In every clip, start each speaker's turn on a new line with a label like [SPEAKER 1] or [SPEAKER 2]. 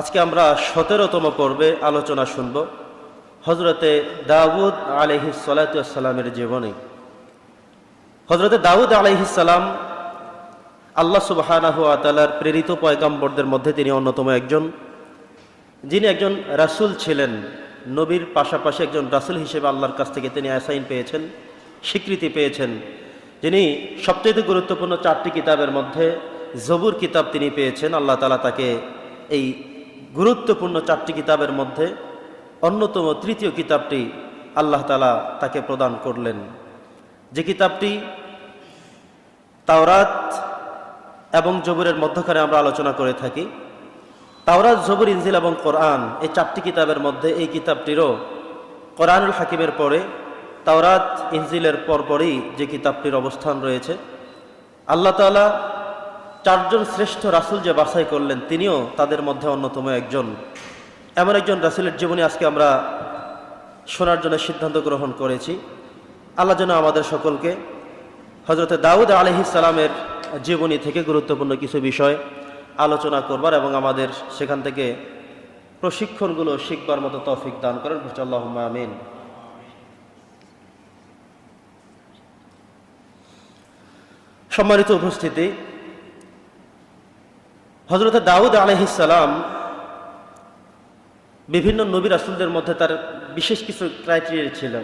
[SPEAKER 1] আজকে আমরা সতেরোতম পর্বে আলোচনা শুনব হজরতে দাউদ আলহি সালাতামের জীবনী। হজরতে দাউদ আলহিসাল্লাম আল্লাহ সুবাহানাহু আতালার প্রেরিত পয়গাম্বরদের মধ্যে তিনি অন্যতম একজন, যিনি একজন রাসূল ছিলেন। নবীর পাশাপাশি একজন রাসূল হিসেবে আল্লাহর কাছ থেকে তিনি অ্যাসাইন পেয়েছেন, স্বীকৃতি পেয়েছেন। যিনি সবচেয়ে গুরুত্বপূর্ণ চারটি কিতাবের মধ্যে জবুর কিতাব তিনি পেয়েছেন। আল্লাহ তালা তাকে এই গুরুত্বপূর্ণ চারটি কিতাবের মধ্যে অন্যতম তৃতীয় কিতাবটি আল্লাহ তালা তাকে প্রদান করলেন। যে কিতাবটি তাওরাত এবং জবুরের মধ্যখানে আমরা আলোচনা করে থাকি, তাওরাত, জবুর, ইনজিল এবং কোরআন, এই চারটি কিতাবের মধ্যে এই কিতাবটিরও কোরআনুল হাকিমের পরে, তাওরাত, ইনজিলের পরপরই যে কিতাবটির অবস্থান রয়েছে, আল্লাহ তালা চারজন শ্রেষ্ঠ রাসুল যে বাছাই করলেন, তিনিও তাদের মধ্যে অন্যতম একজন। এমন একজন রাসুলের জীবনী আজকে আমরা শোনার জন্য সিদ্ধান্ত গ্রহণ করেছি। আল্লাহ যেন আমাদের সকলকে হজরতে দাউদ আলহি সালামের জীবনী থেকে গুরুত্বপূর্ণ কিছু বিষয় আলোচনা করবার এবং আমাদের সেখান থেকে প্রশিক্ষণগুলো শিখবার মতো তৌফিক দান করেন। আল্লাহ আমিন। সম্মানিত উপস্থিতি হজরত দাউদ আলহিসাল্লাম বিভিন্ন নবী রাসুলদের মধ্যে তার বিশেষ কিছু ক্রাইটেরিয়া ছিল।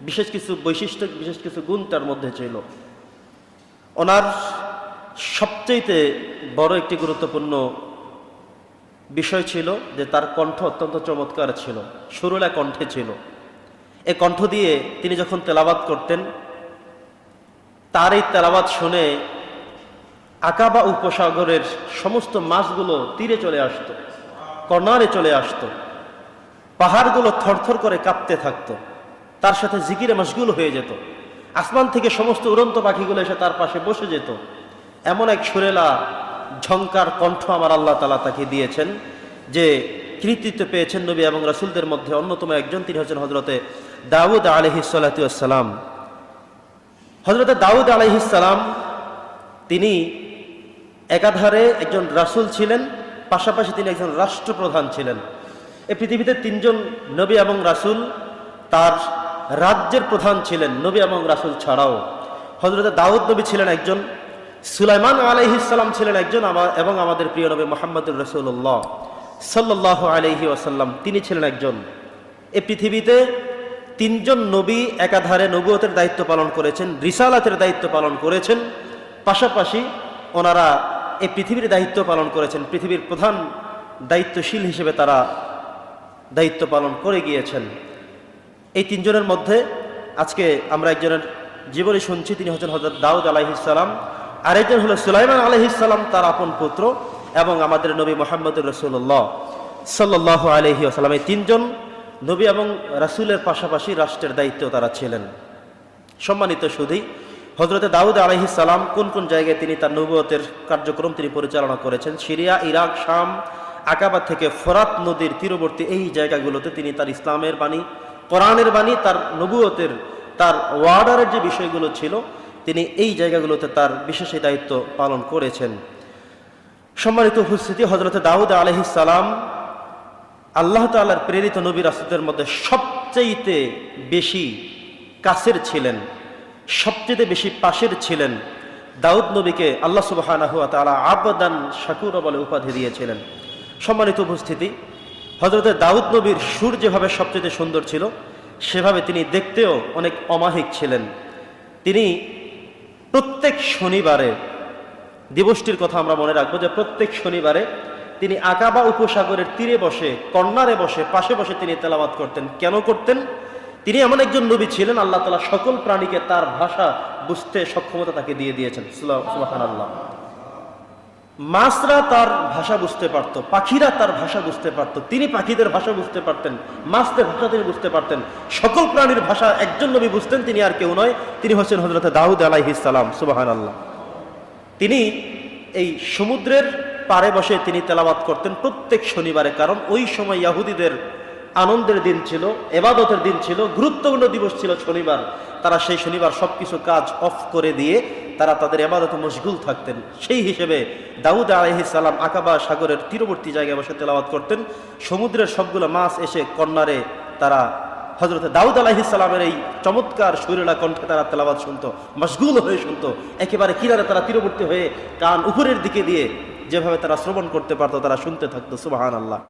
[SPEAKER 1] বিশেষ কিছু বৈশিষ্ট্য, বিশেষ কিছু গুণ তার মধ্যে ছিল। ওনার সবচেয়ে বড় একটি গুরুত্বপূর্ণ বিষয় ছিল যে তার কণ্ঠ অত্যন্ত চমৎকার ছিল, সুরলা কণ্ঠে ছিল। এ কণ্ঠ দিয়ে তিনি যখন তেলাবাদ করতেন, তার এই তেলাবাদ শুনে আকাবা উপসাগরের সমস্ত মাছগুলো তীরে চলে আসতো, কর্নারে চলে আসতো। পাহাড়গুলো থরথর করে কাঁপতে থাকতো। তার সাথে জিকিরে মশগুল হয়ে যেত। আসমান থেকে সমস্ত উড়ন্ত পাখিগুলো এসে তার পাশে বসে যেত। এমন এক সুরেলা ঝঙ্কার কণ্ঠ আমার আল্লাহ তালা তাকে দিয়েছেন যে কৃতিত্ব পেয়েছেন নবী এবং রাসুলদের মধ্যে অন্যতম একজন, তিনি হচ্ছেন হজরতে দাউদ আলহি সালাম। হজরতে দাউদ আলহিসাল্লাম তিনি একাধারে একজন রাসুল ছিলেন, পাশাপাশি তিনি একজন রাষ্ট্রপ্রধান ছিলেন। এই পৃথিবীতে তিনজন নবী এবং রাসুল, তার রাজ্যের প্রধান ছিলেন নবী এবং রাসুল ছাড়াও। হজরতে দাউদ নবী ছিলেন একজন, সুলাইমান আলহিসাল্লাম ছিলেন একজন এবং আমাদের প্রিয় নবী মোহাম্মদুর রসুল্লাহ সাল্লাহ আলহি আসাল্লাম তিনি ছিলেন একজন। এ পৃথিবীতে তিনজন নবী একাধারে নবুয়তের দায়িত্ব পালন করেছেন, রিসালাতের দায়িত্ব পালন করেছেন, পাশাপাশি ওনারা এই পৃথিবীর দায়িত্ব পালন করেছেন, পৃথিবীর প্রধান দায়িত্বশীল হিসেবে তারা দায়িত্ব পালন করে গিয়েছেন। এই তিনজনের মধ্যে আজকে আমরা একজনের জীবনে শুনছি, তিনি হচ্ছেন হজরত দাউদ আলাইহিসাল্লাম আরেকজন হলো সুলাইমান আলহিসাল্লাম তার আপন পুত্র এবং আমাদের নবী মোহাম্মদুর রসুল্লাহ সাল্লাহ আলহি আসালাম এই তিনজন নবী এবং রাসুলের পাশাপাশি রাষ্ট্রের দায়িত্ব তারা ছিলেন। সম্মানিত সুধী হজরতে দাউদ আলহি সালাম কোন কোন জায়গায় তিনি তার নবুয়তের কার্যক্রম তিনি পরিচালনা করেছেন? সিরিয়া, ইরাক, শাম, আকাবা থেকে ফরাত নদীর তীরবর্তী এই জায়গাগুলোতে তিনি তার ইসলামের বাণী, কোরআনের বাণী, তার নবুয়তের, তার ওয়ার্ডারের যে বিষয়গুলো ছিল, তিনি এই জায়গাগুলোতে তার বিশেষ দায়িত্ব পালন করেছেন। সম্মানিত উপস্থিতি হজরতে দাউদ সালাম আল্লাহ তাল্লার প্রেরিত নবী রাসুদের মধ্যে সবচেয়ে বেশি কাছের ছিলেন। সবচেয়ে বেশি পাশের ছিলেন দাউদ নবীকে আল্লাহ সুবাহ আবদান শাকুর বলে উপাধি দিয়েছিলেন। সম্মানিত উপস্থিতি হজরতে দাউদ নবীর সুর যেভাবে সবচেয়ে সুন্দর ছিল, সেভাবে তিনি দেখতেও অনেক অমাহিক ছিলেন। তিনি প্রত্যেক শনিবারে, দিবসটির কথা আমরা মনে রাখব যে প্রত্যেক শনিবারে তিনি আকাবা উপসাগরের তীরে বসে কর্নারে বসে, পাশে বসে তিনি তেলাবাদ করতেন। কেন করতেন? তিনি এমন একজন নবী ছিলেন, আল্লাহ তালা সকল প্রাণীকে তার ভাষা বুঝতে সক্ষমতা তাকে দিয়ে দিয়েছেন। আল্লাহ মাছরা তার ভাষা বুঝতে পারত, পাখিরা তার ভাষা বুঝতে পারত, তিনি পাখিদের ভাষা বুঝতে পারতেন, মাছদের ভাষা তিনি বুঝতে পারতেন। সকল প্রাণীর ভাষা একজন নবী বুঝতেন, তিনি আর কেউ নয়, তিনি হচ্ছেন হজরত দাউদ আলাইহিসালাম সুবাহান আল্লাহ তিনি এই সমুদ্রের পারে বসে তিনি তেলাবাদ করতেন প্রত্যেক শনিবারে, কারণ ওই সময় ইয়াহুদিদের আনন্দের দিন ছিল, এবাদতের দিন ছিল, গুরুত্বপূর্ণ দিবস ছিল শনিবার। তারা সেই শনিবার সবকিছু কাজ অফ করে দিয়ে তারা তাদের এবাদতে মশগুল থাকতেন। সেই হিসেবে দাউদ সালাম আকাবা সাগরের তীরবর্তী জায়গায় বসে তেলাওয়াত করতেন। সমুদ্রের সবগুলো মাছ এসে কন্যারে তারা হজরত দাউদ সালামের এই চমৎকার সুরেলা কণ্ঠে তারা তেলাবাদ শুনতো, মশগুল হয়ে শুনতো। একেবারে কিনারে তারা তীরবর্তী হয়ে কান উপরের দিকে দিয়ে যেভাবে তারা শ্রবণ করতে পারতো, তারা শুনতে থাকতো সুবাহান আল্লাহ